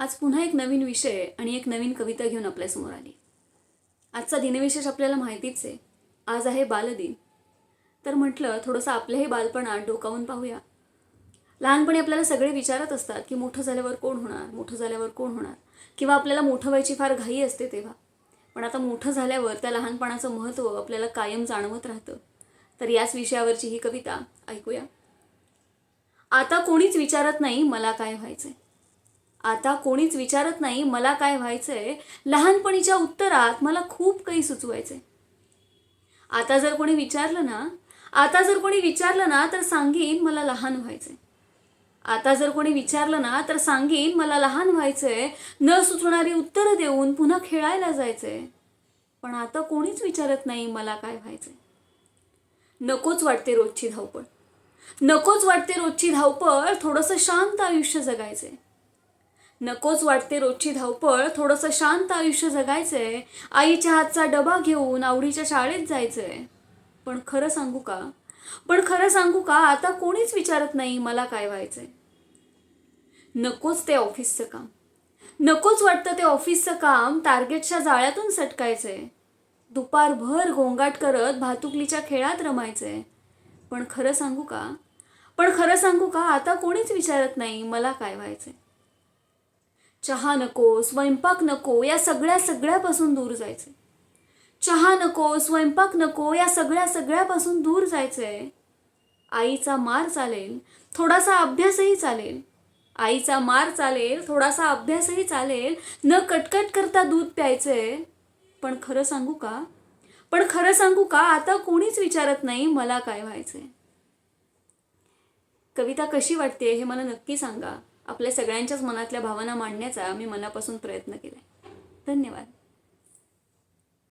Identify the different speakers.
Speaker 1: आज पुन्हा एक नवीन विषय आणि एक नवीन कविता घेऊन आपल्यासमोर आली. आजचा दिनविशेष आपल्याला माहितीच आहे. आज आहे बालदिन. तर म्हटलं थोडंसं आपलंही बालपणात डोकावून पाहूया. लहानपणी आपल्याला सगळे विचारत असतात की मोठं झाल्यावर कोण होणार? मोठं झाल्यावर कोण होणार? किंवा आपल्याला मोठं व्हायची फार घाई असते तेव्हा. पण आता मोठं झाल्यावर त्या लहानपणाचं महत्त्व आपल्याला कायम जाणवत राहतं. तर याच विषयावरची ही कविता ऐकूया. आता कोणीच विचारत नाही मला काय व्हायचंय? आता कोणीच विचारत नाही मला काय व्हायचंय. लहानपणीच्या उत्तरात मला खूप काही सुचवायचंय. आता जर कोणी विचारलं ना आता जर कोणी विचारलं ना तर सांगेन मला लहान व्हायचंय. आता जर कोणी विचारलं ना तर सांगेन मला लहान व्हायचंय. न सुचणारी उत्तरं देऊन पुन्हा खेळायला जायचंय. पण आता कोणीच विचारत नाही मला काय व्हायचंय. नकोच वाटते रोजची धावपळ. नकोच वाटते रोजची धावपळ थोडंसं शांत आयुष्य जगायचंय. नकोच वाटते रोजची धावपळ थोडंसं शांत आयुष्य जगायचंय आईच्या हातचा डबा घेऊन आवडीच्या शाळेत जायचंय. पण खरं सांगू का? पण खरं सांगू का आता कोणीच विचारत नाही मला काय व्हायचंय. नकोच ते ऑफिसचं काम. नकोच वाटतं ते ऑफिसचं काम टार्गेटच्या जाळ्यातून सटकायचंय. दुपारभर गोंगाट करत भातुकलीच्या खेळात रमायचंय. पण खरं सांगू का? पण खरं सांगू का आता कोणीच विचारत नाही मला काय व्हायचंय. चहा नको स्वयंपाक नको या सगळ्या सगळ्यापासून दूर जायचंय. चहा नको स्वयंपाक नको या सगळ्या सगळ्यापासून दूर जायचंय. आईचा मार चालेल थोडासा अभ्यासही चालेल. आईचा मार चालेल थोडासा अभ्यासही चालेल. न कटकट करता दूध प्यायचंय. पण खरं सांगू का? पण खरं सांगू का? आता कोणीच विचारत नाही मला काय व्हायचंय. कविता कशी वाटते हे मला नक्की सांगा. आपल्या सगळ्यांच्याच मनातल्या भावना मांडण्याचा मी मनापासून प्रयत्न केला धन्यवाद.